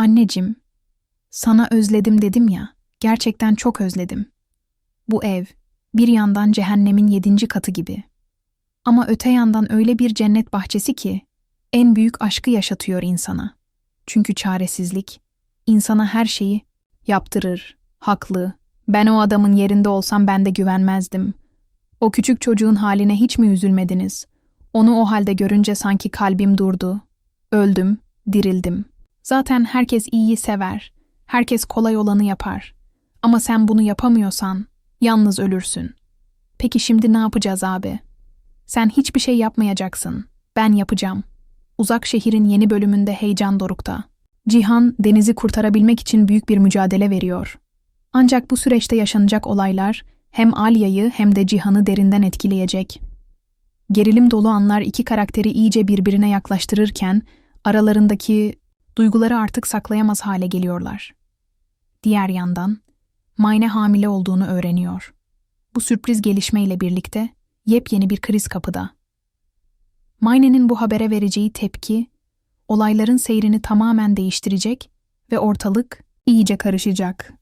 Anneciğim, sana özledim dedim ya, gerçekten çok özledim. Bu ev, bir yandan cehennemin yedinci katı gibi. Ama öte yandan öyle bir cennet bahçesi ki, en büyük aşkı yaşatıyor insana. Çünkü çaresizlik, insana her şeyi yaptırır, haklı. Ben o adamın yerinde olsam ben de güvenmezdim. O küçük çocuğun haline hiç mi üzülmediniz? Onu o halde görünce sanki kalbim durdu. Öldüm, dirildim. Zaten herkes iyiyi sever. Herkes kolay olanı yapar. Ama sen bunu yapamıyorsan yalnız ölürsün. Peki şimdi ne yapacağız abi? Sen hiçbir şey yapmayacaksın. Ben yapacağım. Uzak şehrin yeni bölümünde heyecan dorukta. Cihan denizi kurtarabilmek için büyük bir mücadele veriyor. Ancak bu süreçte yaşanacak olaylar hem Alya'yı hem de Cihan'ı derinden etkileyecek. Gerilim dolu anlar iki karakteri iyice birbirine yaklaştırırken aralarındaki duyguları artık saklayamaz hale geliyorlar. Diğer yandan Mayne hamile olduğunu öğreniyor. Bu sürpriz gelişmeyle birlikte yepyeni bir kriz kapıda. Mayne'nin bu habere vereceği tepki olayların seyrini tamamen değiştirecek ve ortalık iyice karışacak.